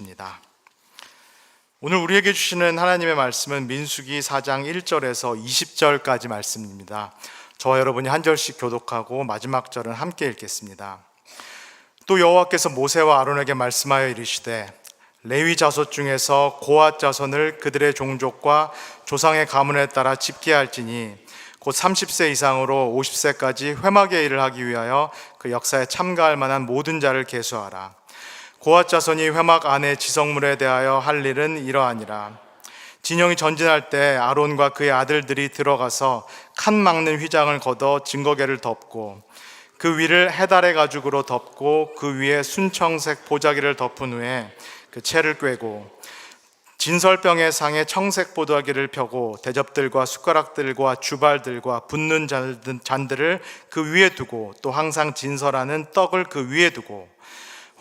입니다. 오늘 우리에게 주시는 하나님의 말씀은 민수기 4장 1절에서 20절까지 말씀입니다. 저와 여러분이 한 절씩 교독하고 마지막 절은 함께 읽겠습니다. 또 여호와께서 모세와 아론에게 말씀하여 이르시되 레위 자손 중에서 고앗 자손을 그들의 종족과 조상의 가문에 따라 집계할지니 곧 30세 이상으로 50세까지 회막의 일을 하기 위하여 그 역사에 참가할 만한 모든 자를 계수하라. 고앗 자손이 회막 안에 지성물에 대하여 할 일은 이러하니라. 진영이 전진할 때 아론과 그의 아들들이 들어가서 칸 막는 휘장을 걷어 증거계를 덮고 그 위를 해달의 가죽으로 덮고 그 위에 순청색 보자기를 덮은 후에 그 채를 꿰고 진설병의 상에 청색 보자기를 펴고 대접들과 숟가락들과 주발들과 붓는 잔들을 그 위에 두고 또 항상 진설하는 떡을 그 위에 두고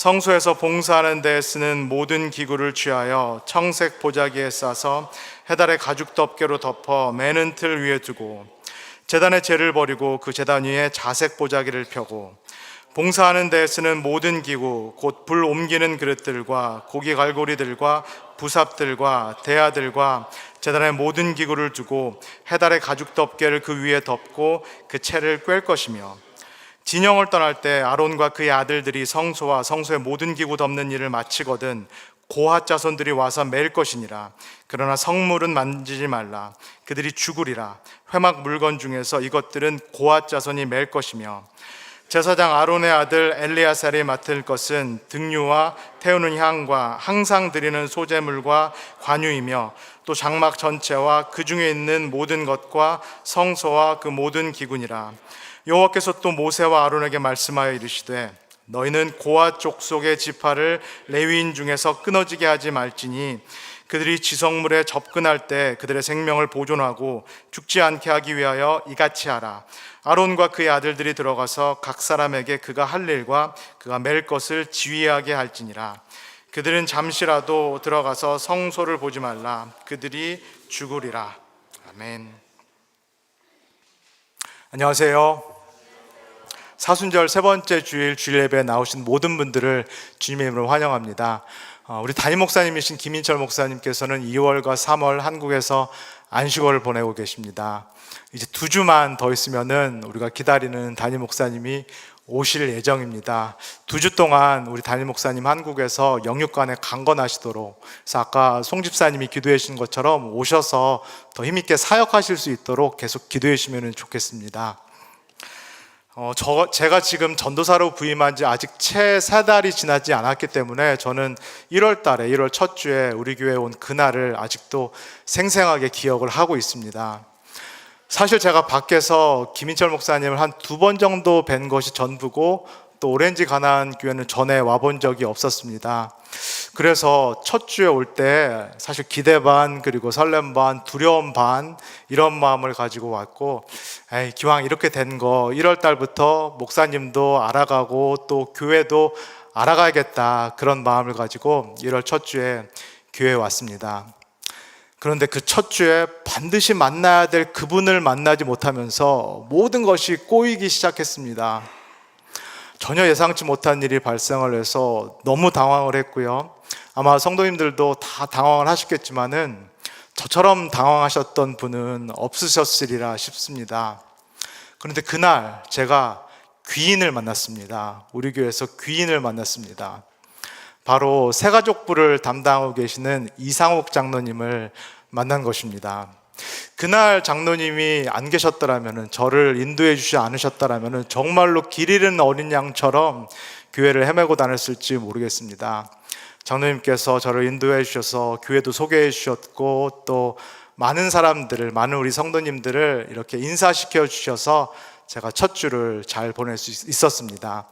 성소에서 봉사하는 데 쓰는 모든 기구를 취하여 청색 보자기에 싸서 해달의 가죽 덮개로 덮어 매는 틀 위에 두고 재단의 재를 버리고 그 재단 위에 자색 보자기를 펴고 봉사하는 데 쓰는 모든 기구 곧 불 옮기는 그릇들과 고기 갈고리들과 부삽들과 대야들과 재단의 모든 기구를 두고 해달의 가죽 덮개를 그 위에 덮고 그 채를 꿰 것이며 진영을 떠날 때 아론과 그의 아들들이 성소와 성소의 모든 기구 덮는 일을 마치거든 고핫 자손들이 와서 맬 것이니라. 그러나 성물은 만지지 말라. 그들이 죽으리라. 회막 물건 중에서 이것들은 고핫 자손이 맬 것이며 제사장 아론의 아들 엘리야살이 맡을 것은 등유와 태우는 향과 항상 드리는 소재물과 관유이며 또 장막 전체와 그 중에 있는 모든 것과 성소와 그 모든 기군이라. 여호와께서 또 모세와 아론에게 말씀하여 이르시되 너희는 고아 족속의 지파를 레위인 중에서 끊어지게 하지 말지니 그들이 지성물에 접근할 때 그들의 생명을 보존하고 죽지 않게 하기 위하여 이같이 하라. 아론과 그의 아들들이 들어가서 각 사람에게 그가 할 일과 그가 맬 것을 지휘하게 할지니라. 그들은 잠시라도 들어가서 성소를 보지 말라. 그들이 죽으리라. 아멘 안녕하세요. 사순절 세 번째 주일 주일 예배에 나오신 모든 분들을 주님의 이름으로 환영합니다. 어, 우리 담임 목사님이신 김인철 목사님께서는 2월과 3월 한국에서 안식월을 보내고 계십니다. 이제 두 주만 더 있으면은 우리가 기다리는 담임 목사님이 오실 예정입니다. 두 주 동안 우리 담임 목사님 한국에서 영육간에 강건하시도록 그래서 아까 송 집사님이 기도해 주신 것처럼 오셔서 더 힘있게 사역하실 수 있도록 계속 기도해 주시면 좋겠습니다. 어, 저, 제가 지금 전도사로 부임한 지 아직 채 세 달이 지나지 않았기 때문에 저는 1월 달에 1월 첫 주에 우리 교회에 온 그날을 아직도 생생하게 기억을 하고 있습니다. 사실 제가 밖에서 김인철 목사님을 한 두 번 정도 뵌 것이 전부고 또 오렌지 가난 교회는 전에 와본 적이 없었습니다. 그래서 첫 주에 올 때 사실 기대 반 그리고 설렘 반 두려움 반 이런 마음을 가지고 왔고 에이, 기왕 이렇게 된 거 1월 달부터 목사님도 알아가고 또 교회도 알아가야겠다 그런 마음을 가지고 1월 첫 주에 교회에 왔습니다. 그런데 그 첫 주에 반드시 만나야 될 그분을 만나지 못하면서 모든 것이 꼬이기 시작했습니다. 전혀 예상치 못한 일이 발생을 해서 너무 당황을 했고요. 아마 성도님들도 다 당황을 하셨겠지만은 저처럼 당황하셨던 분은 없으셨으리라 싶습니다. 그런데 그날 제가 귀인을 만났습니다. 우리 교회에서 귀인을 만났습니다. 바로 새가족부를 담당하고 계시는 이상욱 장로님을 만난 것입니다. 그날 장로님이 안 계셨더라면 저를 인도해 주지 않으셨더라면 정말로 길 잃은 어린 양처럼 교회를 헤매고 다녔을지 모르겠습니다. 장로님께서 저를 인도해 주셔서 교회도 소개해 주셨고 또 많은 사람들을 많은 우리 성도님들을 이렇게 인사시켜 주셔서 제가 첫 주를 잘 보낼 수 있었습니다.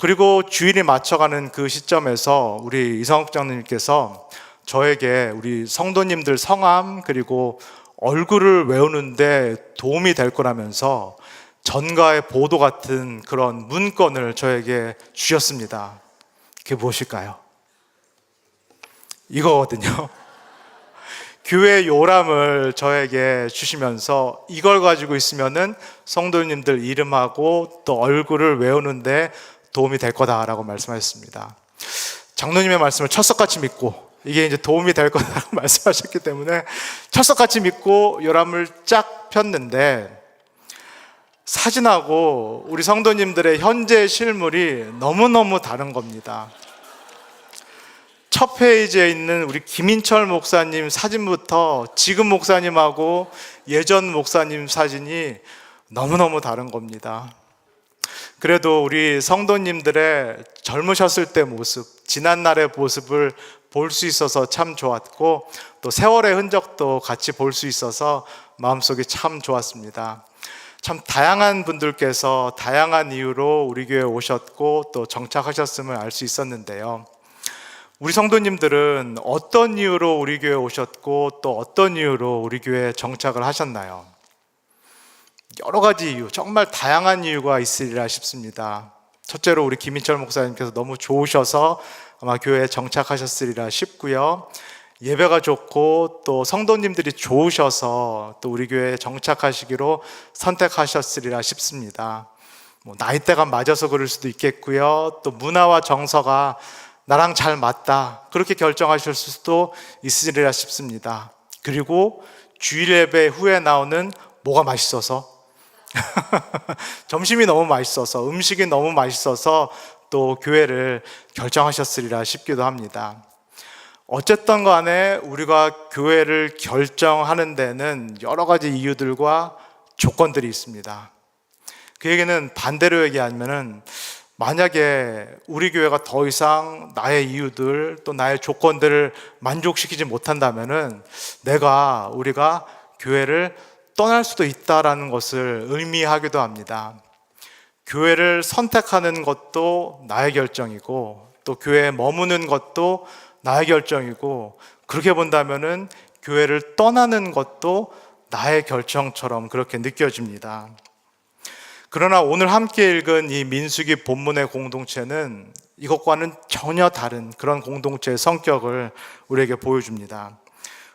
그리고 주일이 맞춰가는 그 시점에서 우리 이성욱 장로님께서 저에게 우리 성도님들 성함 그리고 얼굴을 외우는데 도움이 될 거라면서 전가의 보도 같은 그런 문건을 저에게 주셨습니다. 그게 무엇일까요? 이거거든요. 교회 요람을 저에게 주시면서 이걸 가지고 있으면은 성도님들 이름하고 또 얼굴을 외우는데 도움이 될 거다라고 말씀하셨습니다. 장로님의 말씀을 철석같이 믿고 이게 이제 도움이 될 거다라고 말씀하셨기 때문에 철석같이 믿고 요람을 쫙 폈는데 사진하고 우리 성도님들의 현재 실물이 너무너무 다른 겁니다. 첫 페이지에 있는 우리 김인철 목사님 사진부터 지금 목사님하고 예전 목사님 사진이 너무너무 다른 겁니다. 그래도 우리 성도님들의 젊으셨을 때 모습, 지난날의 모습을 볼 수 있어서 참 좋았고 또 세월의 흔적도 같이 볼 수 있어서 마음속이 참 좋았습니다. 참 다양한 분들께서 다양한 이유로 우리 교회에 오셨고 또 정착하셨음을 알 수 있었는데요. 우리 성도님들은 어떤 이유로 우리 교회에 오셨고 또 어떤 이유로 우리 교회에 정착을 하셨나요? 여러 가지 이유, 정말 다양한 이유가 있으리라 싶습니다. 첫째로 우리 김인철 목사님께서 너무 좋으셔서 아마 교회에 정착하셨으리라 싶고요. 예배가 좋고 또 성도님들이 좋으셔서 또 우리 교회에 정착하시기로 선택하셨으리라 싶습니다. 뭐 나이대가 맞아서 그럴 수도 있겠고요. 또 문화와 정서가 나랑 잘 맞다. 그렇게 결정하실 수도 있으리라 싶습니다. 그리고 주일 예배 후에 나오는 뭐가 맛있어서 점심이 너무 맛있어서 음식이 너무 맛있어서 또 교회를 결정하셨으리라 싶기도 합니다. 어쨌든 간에 우리가 교회를 결정하는 데는 여러 가지 이유들과 조건들이 있습니다. 그 얘기는 반대로 얘기하면은 만약에 우리 교회가 더 이상 나의 이유들 또 나의 조건들을 만족시키지 못한다면은 내가 우리가 교회를 떠날 수도 있다라는 것을 의미하기도 합니다. 교회를 선택하는 것도 나의 결정이고 또 교회에 머무는 것도 나의 결정이고 그렇게 본다면은 교회를 떠나는 것도 나의 결정처럼 그렇게 느껴집니다. 그러나 오늘 함께 읽은 이 민수기 본문의 공동체는 이것과는 전혀 다른 그런 공동체의 성격을 우리에게 보여줍니다.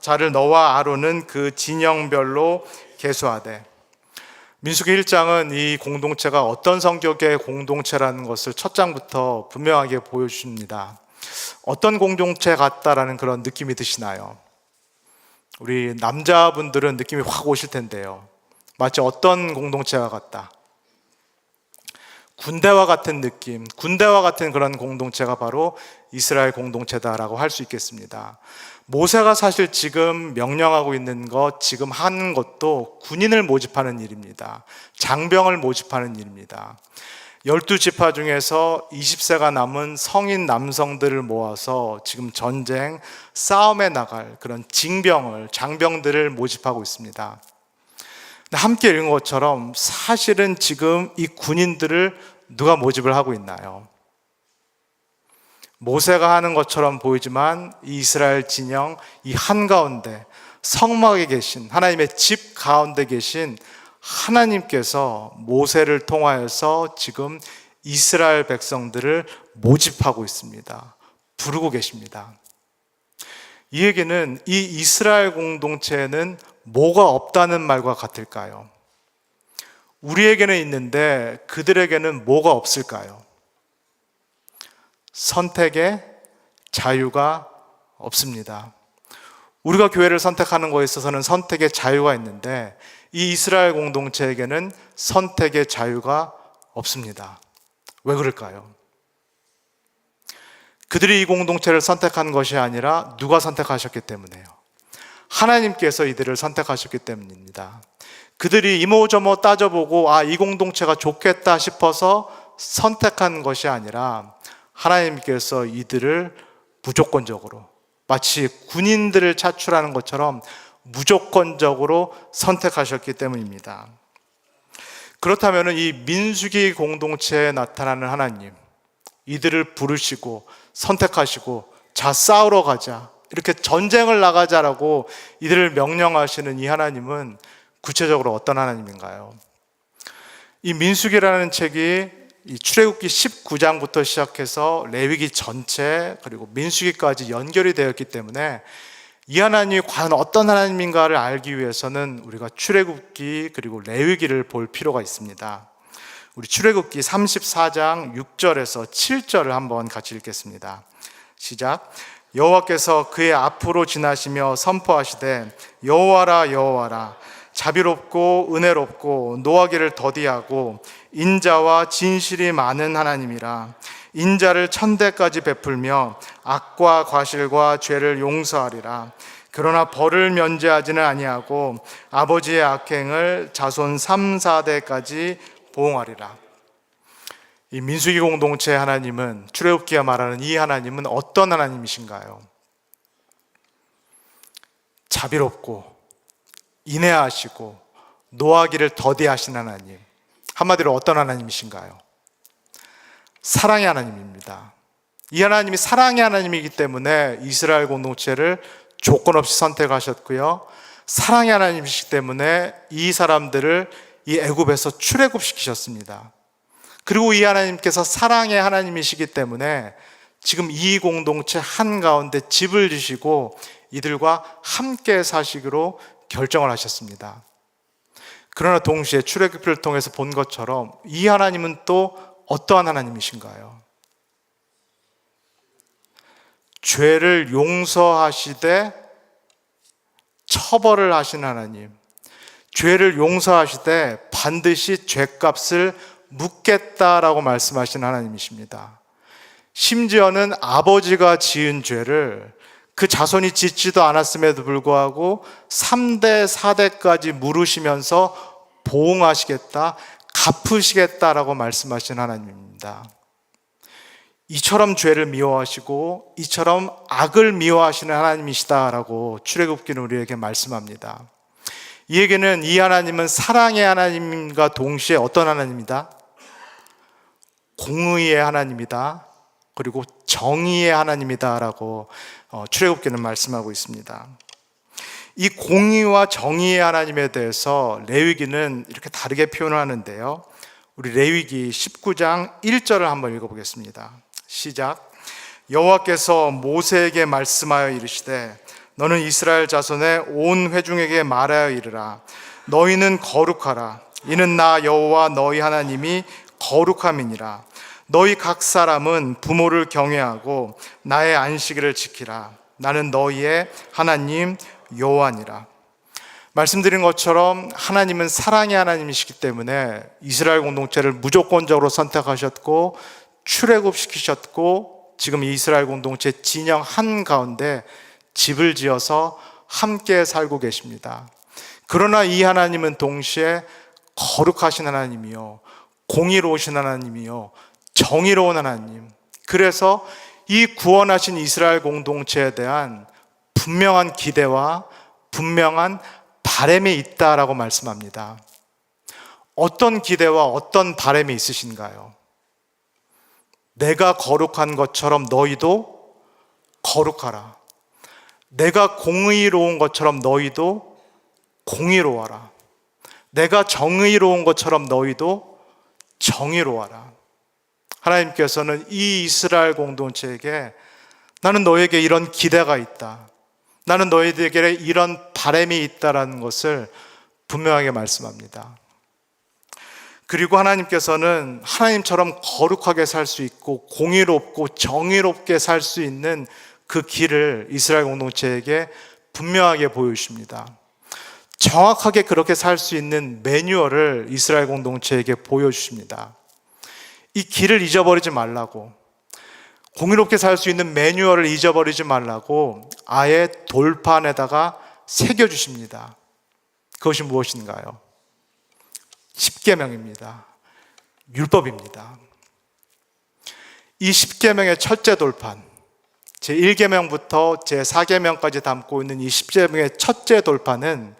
자를 너와 아론은 그 진영별로 계수하되 민수기 1장은 이 공동체가 어떤 성격의 공동체라는 것을 첫 장부터 분명하게 보여줍니다. 어떤 공동체 같다라는 그런 느낌이 드시나요? 우리 남자분들은 느낌이 확 오실 텐데요. 마치 어떤 공동체와 같다. 군대와 같은 느낌, 군대와 같은 그런 공동체가 바로 이스라엘 공동체다라고 할 수 있겠습니다. 모세가 사실 지금 명령하고 있는 것, 지금 하는 것도 군인을 모집하는 일입니다. 장병을 모집하는 일입니다. 열두 지파 중에서 20세가 남은 성인 남성들을 모아서 지금 전쟁, 싸움에 나갈 그런 징병을, 장병들을 모집하고 있습니다. 함께 읽은 것처럼 사실은 지금 이 군인들을 누가 모집을 하고 있나요? 모세가 하는 것처럼 보이지만 이 이스라엘 진영 이 한가운데 성막에 계신 하나님의 집 가운데 계신 하나님께서 모세를 통하여서 지금 이스라엘 백성들을 모집하고 있습니다. 부르고 계십니다. 이 얘기는 이 이스라엘 공동체에는 뭐가 없다는 말과 같을까요? 우리에게는 있는데 그들에게는 뭐가 없을까요? 선택의 자유가 없습니다. 우리가 교회를 선택하는 것에 있어서는 선택의 자유가 있는데 이 이스라엘 공동체에게는 선택의 자유가 없습니다. 왜 그럴까요? 그들이 이 공동체를 선택한 것이 아니라 누가 선택하셨기 때문에요. 하나님께서 이들을 선택하셨기 때문입니다. 그들이 이모저모 따져보고 아, 이 공동체가 좋겠다 싶어서 선택한 것이 아니라 하나님께서 이들을 무조건적으로 마치 군인들을 차출하는 것처럼 무조건적으로 선택하셨기 때문입니다. 그렇다면 이 민수기 공동체에 나타나는 하나님, 이들을 부르시고 선택하시고 자 싸우러 가자. 이렇게 전쟁을 나가자라고 이들을 명령하시는 이 하나님은 구체적으로 어떤 하나님인가요? 이 민수기라는 책이 이 출애굽기 19장부터 시작해서 레위기 전체 그리고 민수기까지 연결이 되었기 때문에 이 하나님이 과연 어떤 하나님인가를 알기 위해서는 우리가 출애굽기 그리고 레위기를 볼 필요가 있습니다. 우리 출애굽기 34장 6절에서 7절을 한번 같이 읽겠습니다. 시작. 여호와께서 그의 앞으로 지나시며 선포하시되 여호와라 여호와라 자비롭고 은혜롭고 노하기를 더디하고 인자와 진실이 많은 하나님이라. 인자를 천대까지 베풀며 악과 과실과 죄를 용서하리라. 그러나 벌을 면제하지는 아니하고 아버지의 악행을 자손 3, 4대까지 보응하리라. 이 민수기 공동체 하나님은 출애굽기가 말하는 이 하나님은 어떤 하나님이신가요? 자비롭고 인내하시고 노하기를 더디하신 하나님. 한마디로 어떤 하나님이신가요? 사랑의 하나님입니다. 이 하나님이 사랑의 하나님이기 때문에 이스라엘 공동체를 조건 없이 선택하셨고요. 사랑의 하나님이시기 때문에 이 사람들을 이 애굽에서 출애굽시키셨습니다. 그리고 이 하나님께서 사랑의 하나님이시기 때문에 지금 이 공동체 한가운데 집을 지시고 이들과 함께 사시기로 결정을 하셨습니다. 그러나 동시에 출애굽기를 통해서 본 것처럼 이 하나님은 또 어떠한 하나님이신가요? 죄를 용서하시되 처벌을 하신 하나님. 죄를 용서하시되 반드시 죄값을 묻겠다라고 말씀하신 하나님이십니다. 심지어는 아버지가 지은 죄를 그 자손이 짓지도 않았음에도 불구하고 3대, 4대까지 물으시면서 보응하시겠다, 갚으시겠다라고 말씀하신 하나님입니다. 이처럼 죄를 미워하시고 이처럼 악을 미워하시는 하나님이시다라고 출애굽기는 우리에게 말씀합니다. 이에게는 이 하나님은 사랑의 하나님과 동시에 어떤 하나님이다? 공의의 하나님이다. 그리고 정의의 하나님이다라고 어, 출애굽기는 말씀하고 있습니다. 이 공의와 정의의 하나님에 대해서 레위기는 이렇게 다르게 표현하는데요. 우리 레위기 19장 1절을 한번 읽어보겠습니다. 시작. 여호와께서 모세에게 말씀하여 이르시되 너는 이스라엘 자손의 온 회중에게 말하여 이르라. 너희는 거룩하라. 이는 나 여호와 너희 하나님이 거룩함이니라. 너희 각 사람은 부모를 경외하고 나의 안식일을 지키라. 나는 너희의 하나님 여호와니라. 말씀드린 것처럼 하나님은 사랑의 하나님이시기 때문에 이스라엘 공동체를 무조건적으로 선택하셨고 출애굽시키셨고 지금 이스라엘 공동체 진영 한 가운데 집을 지어서 함께 살고 계십니다. 그러나 이 하나님은 동시에 거룩하신 하나님이요 공의로우신 하나님이요 정의로운 하나님. 그래서 이 구원하신 이스라엘 공동체에 대한 분명한 기대와 분명한 바램이 있다라고 말씀합니다. 어떤 기대와 어떤 바램이 있으신가요? 내가 거룩한 것처럼 너희도 거룩하라. 내가 공의로운 것처럼 너희도 공의로워라. 내가 정의로운 것처럼 너희도 정의로워라. 하나님께서는 이 이스라엘 공동체에게 나는 너에게 이런 기대가 있다. 나는 너희들에게 이런 바램이 있다라는 것을 분명하게 말씀합니다. 그리고 하나님께서는 하나님처럼 거룩하게 살 수 있고 공의롭고 정의롭게 살 수 있는 그 길을 이스라엘 공동체에게 분명하게 보여주십니다. 정확하게 그렇게 살 수 있는 매뉴얼을 이스라엘 공동체에게 보여주십니다. 이 길을 잊어버리지 말라고. 공의롭게 살 수 있는 매뉴얼을 잊어버리지 말라고 아예 돌판에다가 새겨 주십니다. 그것이 무엇인가요? 십계명입니다. 율법입니다. 이 십계명의 첫째 돌판, 제 1계명부터 제 4계명까지 담고 있는 이 십계명의 첫째 돌판은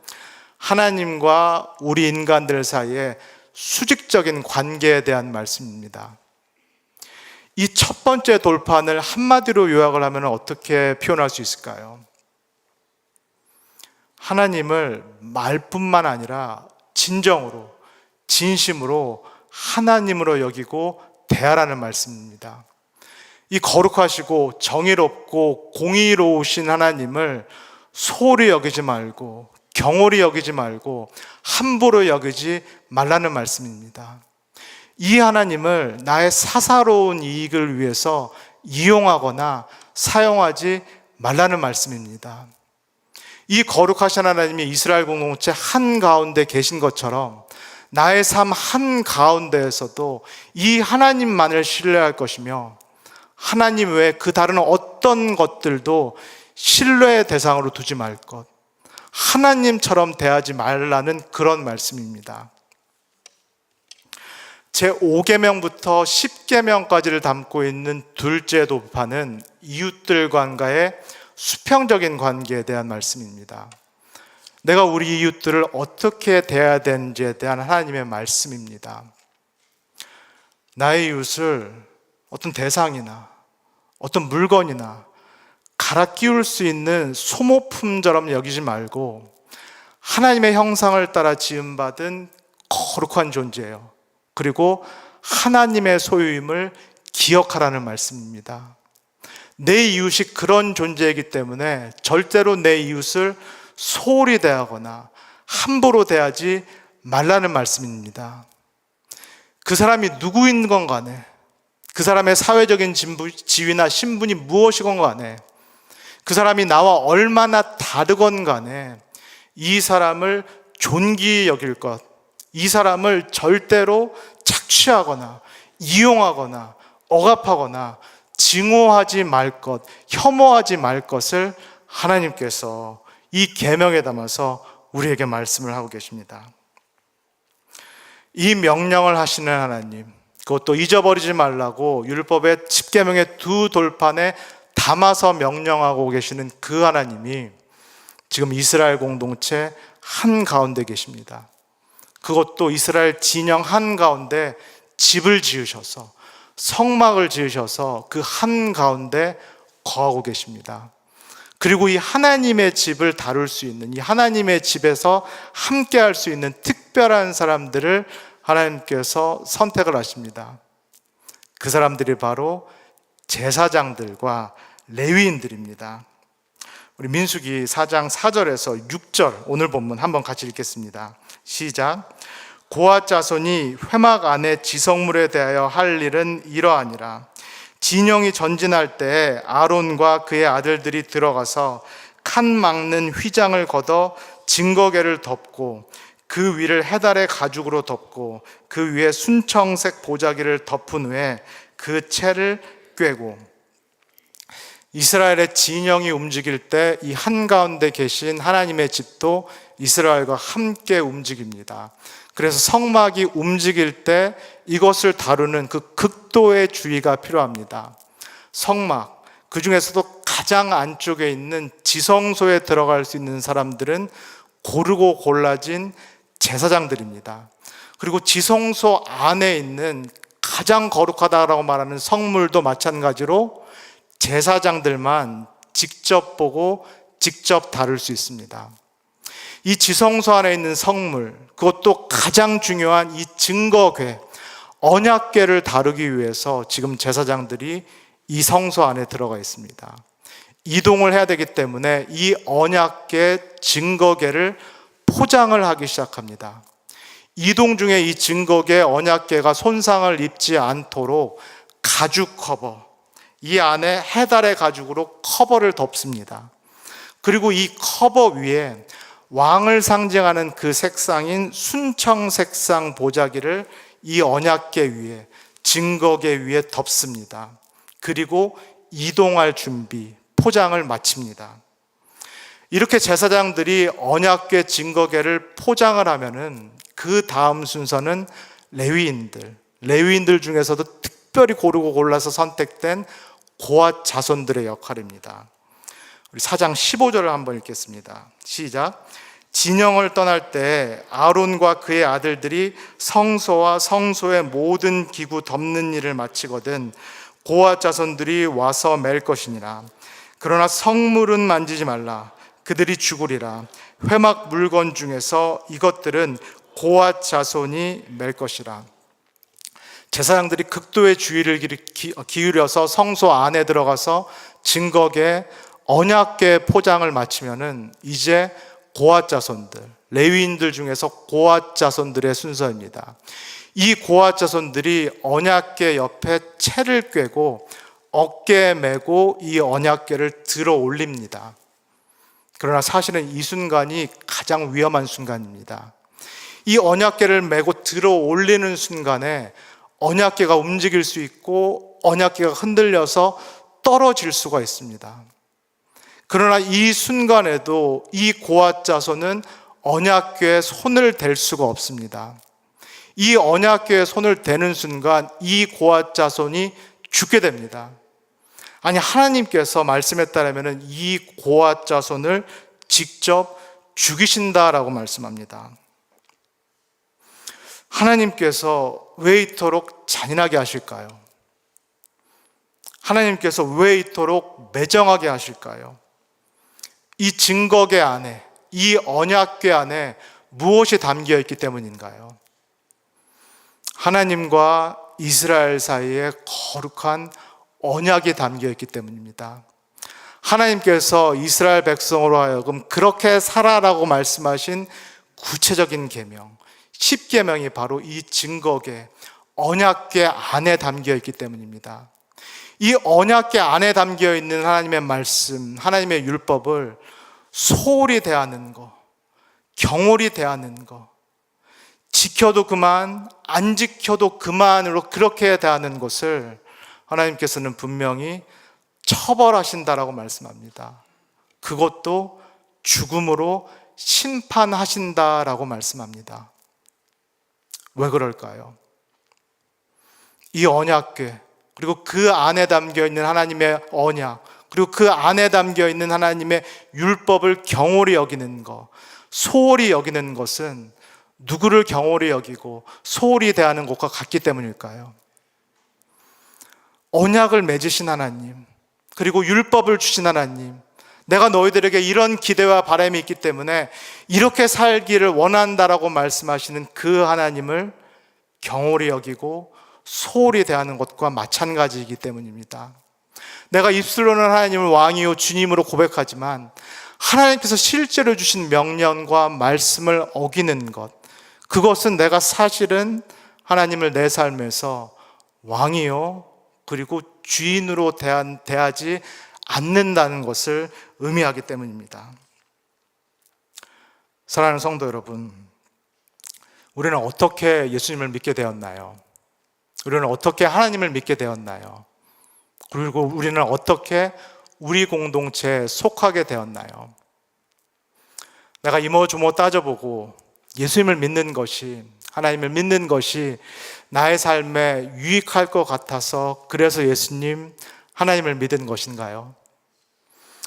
하나님과 우리 인간들 사이에 수직적인 관계에 대한 말씀입니다. 이 첫 번째 돌판을 한마디로 요약을 하면 어떻게 표현할 수 있을까요? 하나님을 말뿐만 아니라 진정으로, 진심으로 하나님으로 여기고 대하라는 말씀입니다. 이 거룩하시고 정의롭고 공의로우신 하나님을 소홀히 여기지 말고 경홀히 여기지 말고 함부로 여기지 말라는 말씀입니다. 이 하나님을 나의 사사로운 이익을 위해서 이용하거나 사용하지 말라는 말씀입니다. 이 거룩하신 하나님이 이스라엘 공동체 한 가운데 계신 것처럼 나의 삶 한 가운데에서도 이 하나님만을 신뢰할 것이며 하나님 외에 그 다른 어떤 것들도 신뢰의 대상으로 두지 말 것. 하나님처럼 대하지 말라는 그런 말씀입니다. 제 5계명부터 10계명까지를 담고 있는 둘째 도파는 이웃들과의 수평적인 관계에 대한 말씀입니다. 내가 우리 이웃들을 어떻게 대해야 되는지에 대한 하나님의 말씀입니다. 나의 이웃을 어떤 대상이나 어떤 물건이나 갈아 끼울 수 있는 소모품처럼 여기지 말고 하나님의 형상을 따라 지음받은 거룩한 존재예요. 그리고 하나님의 소유임을 기억하라는 말씀입니다. 내 이웃이 그런 존재이기 때문에 절대로 내 이웃을 소홀히 대하거나 함부로 대하지 말라는 말씀입니다. 그 사람이 누구인 건 간에 그 사람의 사회적인 지위나 신분이 무엇이건 간에 그 사람이 나와 얼마나 다르건 간에 이 사람을 존귀 여길 것, 이 사람을 절대로 착취하거나 이용하거나 억압하거나 증오하지 말 것, 혐오하지 말 것을 하나님께서 이 계명에 담아서 우리에게 말씀을 하고 계십니다. 이 명령을 하시는 하나님, 그것도 잊어버리지 말라고 율법의 10계명의 두 돌판에 담아서 명령하고 계시는 그 하나님이 지금 이스라엘 공동체 한 가운데 계십니다. 그것도 이스라엘 진영 한 가운데 집을 지으셔서 성막을 지으셔서 그 한 가운데 거하고 계십니다. 그리고 이 하나님의 집을 다룰 수 있는 이 하나님의 집에서 함께 할 수 있는 특별한 사람들을 하나님께서 선택을 하십니다. 그 사람들이 바로 제사장들과 레위인들입니다. 우리 민수기 4장 4절에서 6절 오늘 본문 한번 같이 읽겠습니다. 시작. 고아 자손이 회막 안에 지성물에 대하여 할 일은 이러하니라. 진영이 전진할 때 아론과 그의 아들들이 들어가서 칸 막는 휘장을 걷어 증거계를 덮고 그 위를 해달의 가죽으로 덮고 그 위에 순청색 보자기를 덮은 후에 그 채를 꿰고 이스라엘의 진영이 움직일 때 이 한가운데 계신 하나님의 집도 이스라엘과 함께 움직입니다. 그래서 성막이 움직일 때 이것을 다루는 그 극도의 주의가 필요합니다. 성막, 그 중에서도 가장 안쪽에 있는 지성소에 들어갈 수 있는 사람들은 고르고 골라진 제사장들입니다. 그리고 지성소 안에 있는 가장 거룩하다라고 말하는 성물도 마찬가지로 제사장들만 직접 보고 직접 다룰 수 있습니다. 이 지성소 안에 있는 성물, 그것도 가장 중요한 이 증거궤, 언약궤를 다루기 위해서 지금 제사장들이 이 성소 안에 들어가 있습니다. 이동을 해야 되기 때문에 이 언약궤 증거궤를 포장을 하기 시작합니다. 이동 중에 이 증거궤 언약궤가 손상을 입지 않도록 가죽 커버, 이 안에 해달의 가죽으로 커버를 덮습니다. 그리고 이 커버 위에 왕을 상징하는 그 색상인 순청 색상 보자기를 이 언약계 위에 증거계 위에 덮습니다. 그리고 이동할 준비, 포장을 마칩니다. 이렇게 제사장들이 언약궤 증거궤를 포장을 하면은 그 다음 순서는 레위인들, 레위인들 중에서도 특별히 고르고 골라서 선택된 고아 자손들의 역할입니다. 우리 4장 15절을 한번 읽겠습니다. 시작. 진영을 떠날 때 아론과 그의 아들들이 성소와 성소의 모든 기구 덮는 일을 마치거든 고아 자손들이 와서 맬 것이니라. 그러나 성물은 만지지 말라. 그들이 죽으리라. 회막 물건 중에서 이것들은 고아 자손이 맬 것이라. 제사장들이 극도의 주의를 기- 기울여서 성소 안에 들어가서 증거계 언약계 포장을 마치면은 이제 고아 자손들 레위인들 중에서 고아 자손들의 순서입니다. 이 고아 자손들이 언약계 옆에 채를 꿰고 어깨에 메고 이 언약계를 들어 올립니다. 그러나 사실은 이 순간이 가장 위험한 순간입니다. 이 언약계를 메고 들어 올리는 순간에 언약계가 움직일 수 있고 언약계가 흔들려서 떨어질 수가 있습니다. 그러나 이 순간에도 이 고아 자손은 언약궤에 손을 댈 수가 없습니다. 이 언약궤에 손을 대는 순간 이 고아 자손이 죽게 됩니다. 아니 하나님께서 말씀했다라면 이 고아 자손을 직접 죽이신다라고 말씀합니다. 하나님께서 왜 이토록 잔인하게 하실까요? 하나님께서 왜 이토록 매정하게 하실까요? 이 증거계 안에, 이 언약궤 안에 무엇이 담겨 있기 때문인가요? 하나님과 이스라엘 사이에 거룩한 언약이 담겨 있기 때문입니다. 하나님께서 이스라엘 백성으로 하여금 그렇게 살아라고 말씀하신 구체적인 계명, 10계명이 바로 이 증거계 언약계 안에 담겨 있기 때문입니다. 이 언약계 안에 담겨 있는 하나님의 말씀, 하나님의 율법을 소홀히 대하는 거, 경홀히 대하는 거, 지켜도 그만, 안 지켜도 그만으로 그렇게 대하는 것을 하나님께서는 분명히 처벌하신다라고 말씀합니다. 그것도 죽음으로 심판하신다라고 말씀합니다. 왜 그럴까요? 이 언약궤 그리고 그 안에 담겨 있는 하나님의 언약 그리고 그 안에 담겨 있는 하나님의 율법을 경홀히 여기는 것, 소홀히 여기는 것은 누구를 경홀히 여기고 소홀히 대하는 것과 같기 때문일까요? 언약을 맺으신 하나님, 그리고 율법을 주신 하나님, 내가 너희들에게 이런 기대와 바람이 있기 때문에 이렇게 살기를 원한다라고 말씀하시는 그 하나님을 경홀히 여기고 소홀히 대하는 것과 마찬가지이기 때문입니다. 내가 입술로는 하나님을 왕이요 주님으로 고백하지만 하나님께서 실제로 주신 명령과 말씀을 어기는 것, 그것은 내가 사실은 하나님을 내 삶에서 왕이요 그리고 주인으로 대한, 대하지 않는다는 것을 의미하기 때문입니다. 사랑하는 성도 여러분, 우리는 어떻게 예수님을 믿게 되었나요? 우리는 어떻게 하나님을 믿게 되었나요? 그리고 우리는 어떻게 우리 공동체에 속하게 되었나요? 내가 이모 저모 따져보고 예수님을 믿는 것이 하나님을 믿는 것이 나의 삶에 유익할 것 같아서 그래서 예수님 하나님을 믿은 것인가요?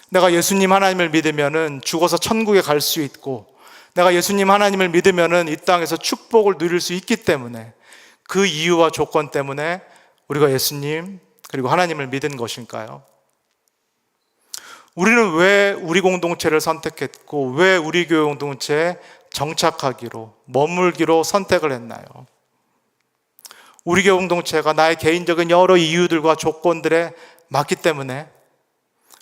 내가 예수님 하나님을 믿으면은 죽어서 천국에 갈 수 있고 내가 예수님 하나님을 믿으면은 이 땅에서 축복을 누릴 수 있기 때문에 그 이유와 조건 때문에 우리가 예수님 그리고 하나님을 믿은 것일까요? 우리는 왜 우리 공동체를 선택했고 왜 우리 교회 공동체에 정착하기로 머물기로 선택을 했나요? 우리 교회 공동체가 나의 개인적인 여러 이유들과 조건들에 맞기 때문에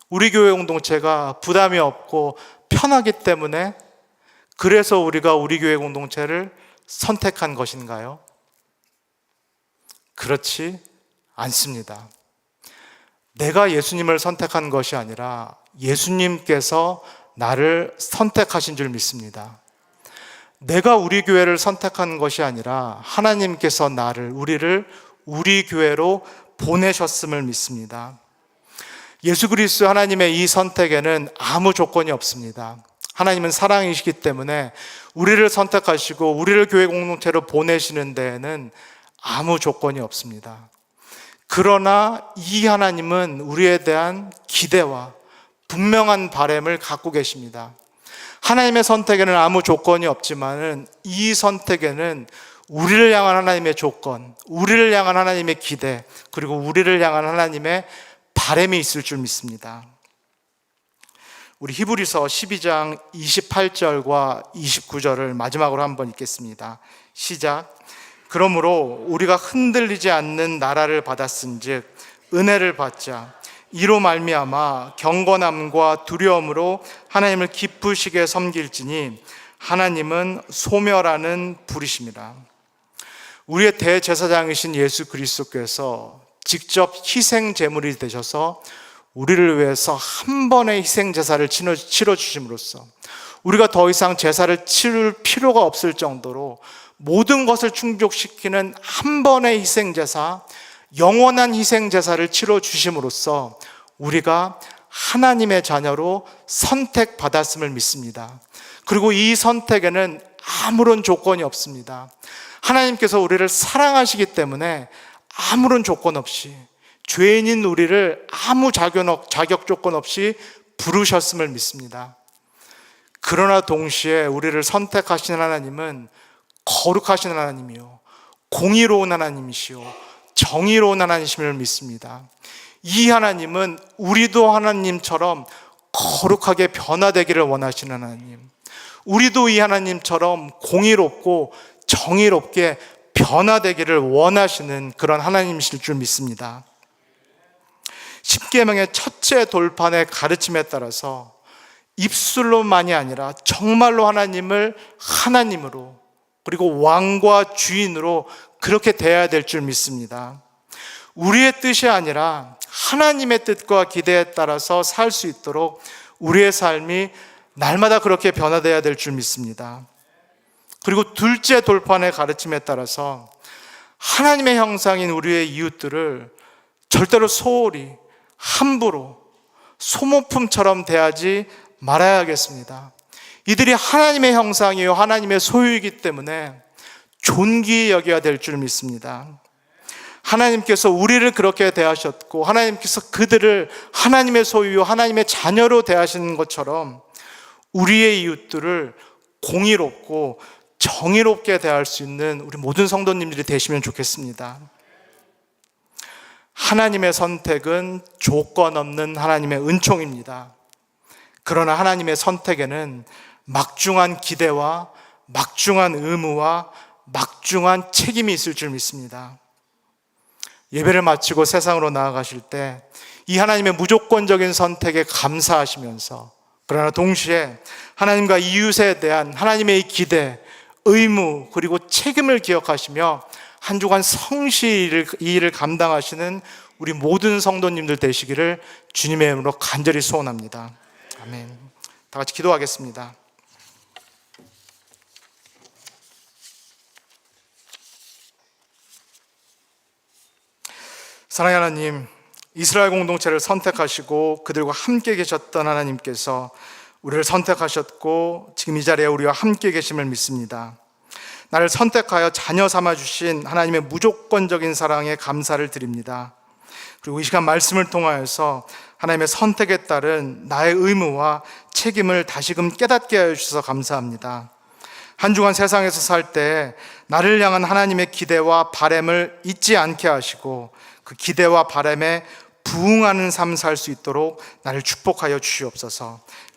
우리 교회 공동체가 부담이 없고 편하기 때문에 그래서 우리가 우리 교회 공동체를 선택한 것인가요? 그렇지 않습니다. 내가 예수님을 선택한 것이 아니라 예수님께서 나를 선택하신 줄 믿습니다. 내가 우리 교회를 선택한 것이 아니라 하나님께서 나를, 우리를 우리 교회로 보내셨음을 믿습니다. 예수 그리스도 하나님의 이 선택에는 아무 조건이 없습니다. 하나님은 사랑이시기 때문에 우리를 선택하시고 우리를 교회 공동체로 보내시는 데에는 아무 조건이 없습니다. 그러나 이 하나님은 우리에 대한 기대와 분명한 바램을 갖고 계십니다. 하나님의 선택에는 아무 조건이 없지만은 이 선택에는 우리를 향한 하나님의 조건, 우리를 향한 하나님의 기대, 그리고 우리를 향한 하나님의 바램이 있을 줄 믿습니다. 우리 히브리서 12장 28절과 29절을 마지막으로 한번 읽겠습니다. 시작. 그러므로 우리가 흔들리지 않는 나라를 받았은즉 은혜를 받자 이로 말미암아 경건함과 두려움으로 하나님을 기쁘시게 섬길지니 하나님은 소멸하는 불이심이라. 우리의 대제사장이신 예수 그리스도께서 직접 희생 제물이 되셔서 우리를 위해서 한 번의 희생 제사를 치러 주심으로써 우리가 더 이상 제사를 치를 필요가 없을 정도로 모든 것을 충족시키는 한 번의 희생 제사, 영원한 희생 제사를 치러 주심으로써 우리가 하나님의 자녀로 선택받았음을 믿습니다. 그리고 이 선택에는 아무런 조건이 없습니다. 하나님께서 우리를 사랑하시기 때문에 아무런 조건 없이 죄인인 우리를 아무 자격, 자격 조건 없이 부르셨음을 믿습니다. 그러나 동시에 우리를 선택하신 하나님은 거룩하신 하나님이요. 공의로운 하나님이시요. 정의로운 하나님이심을 믿습니다. 이 하나님은 우리도 하나님처럼 거룩하게 변화되기를 원하시는 하나님. 우리도 이 하나님처럼 공의롭고 정의롭게 변화되기를 원하시는 그런 하나님이실 줄 믿습니다. 10계명의 첫째 돌판의 가르침에 따라서 입술로만이 아니라 정말로 하나님을 하나님으로 그리고 왕과 주인으로 그렇게 돼야 될 줄 믿습니다. 우리의 뜻이 아니라 하나님의 뜻과 기대에 따라서 살 수 있도록 우리의 삶이 날마다 그렇게 변화되어야 될 줄 믿습니다. 그리고 둘째 돌판의 가르침에 따라서 하나님의 형상인 우리의 이웃들을 절대로 소홀히 함부로 소모품처럼 대하지 말아야겠습니다. 이들이 하나님의 형상이요 하나님의 소유이기 때문에 존귀히 여겨야 될 줄 믿습니다. 하나님께서 우리를 그렇게 대하셨고 하나님께서 그들을 하나님의 소유요 하나님의 자녀로 대하시는 것처럼 우리의 이웃들을 공의롭고 정의롭게 대할 수 있는 우리 모든 성도님들이 되시면 좋겠습니다. 하나님의 선택은 조건 없는 하나님의 은총입니다. 그러나 하나님의 선택에는 막중한 기대와 막중한 의무와 막중한 책임이 있을 줄 믿습니다. 예배를 마치고 세상으로 나아가실 때 이 하나님의 무조건적인 선택에 감사하시면서 그러나 동시에 하나님과 이웃에 대한 하나님의 기대, 의무, 그리고 책임을 기억하시며 한 주간 성실히 이 일을 감당하시는 우리 모든 성도님들 되시기를 주님의 이름으로 간절히 소원합니다. 아멘. 다 같이 기도하겠습니다. 사랑의 하나님, 이스라엘 공동체를 선택하시고 그들과 함께 계셨던 하나님께서 우리를 선택하셨고 지금 이 자리에 우리와 함께 계심을 믿습니다. 나를 선택하여 자녀 삼아 주신 하나님의 무조건적인 사랑에 감사를 드립니다. 그리고 이 시간 말씀을 통하여서 하나님의 선택에 따른 나의 의무와 책임을 다시금 깨닫게 하여 주셔서 감사합니다. 한 주간 세상에서 살 때 나를 향한 하나님의 기대와 바램을 잊지 않게 하시고 그 기대와 바램에 부응하는 삶 살 수 있도록 나를 축복하여 주시옵소서.